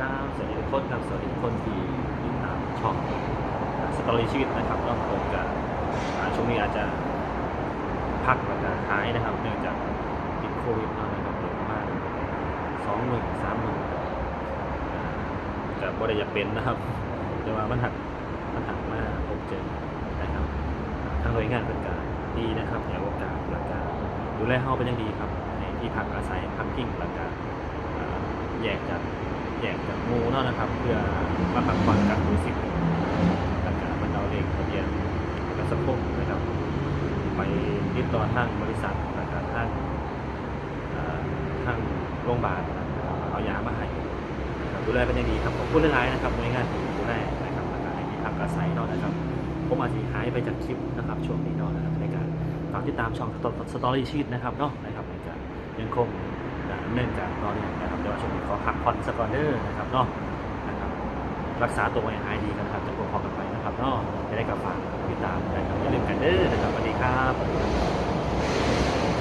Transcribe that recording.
ครับสวัสดีทุกคนครับสวัสดีทุกคนที่ติดตามช่องสตอรี่ชีวิตนะครับต้องผมกับช่วงนี้อาจจะพักแล้วก็หายนะครับ เนื่องจากติดโควิดเนาะนะครับเดือะมาณสองหมื่นสามหมื่นจะบ่ได้จะเป็นนะครับแต่ว่ามันหักมันหักมากผมเจอนะครับทางหน่วยงานเป็นการดีนะครับในโอกาสแล้วก็ดูแลเฮาเป็นอย่างดีครับในที่พักอาศัยพักพิงแล้วก็อ่าแยกจาก กจากหมูเนาะนะครับ เพื่อมาพักผ่อนกับรู้สึกแล้วก็บรรเทาเด็กทะเบียนและสังคมนะครับ ไปติดต่อทางบริษัทนะครับทางเอ่อทางโรงพยาบาลนะครับเอายามาให้ดูแลเป็นอย่างดีครับขอบคุณหลายๆนะครับหน่วยงานที่ดูแลนะครับแล้วก็ให้ที่พักอาศัยเนาะนะครับผมอาจจะหายไปจากคลิปนะครับช่วงนี้เนาะนะครับในการฝากติดตามช่องสตอรี่ชีตนะครับเนาะนะครับในการยังคงดำเนินการต่อเนื่องนะครับแต่ว่าช่วง พักผ่อนสักก่อนเด้อนะครับเนาะนะครับรักษาตัวให้หายดีกันนะครับจะพอกันไปนะครับเนาะจะได้กลับฝากติดตามนะครับอย่าลืมกันเด้อนะครับสวัสดีครับ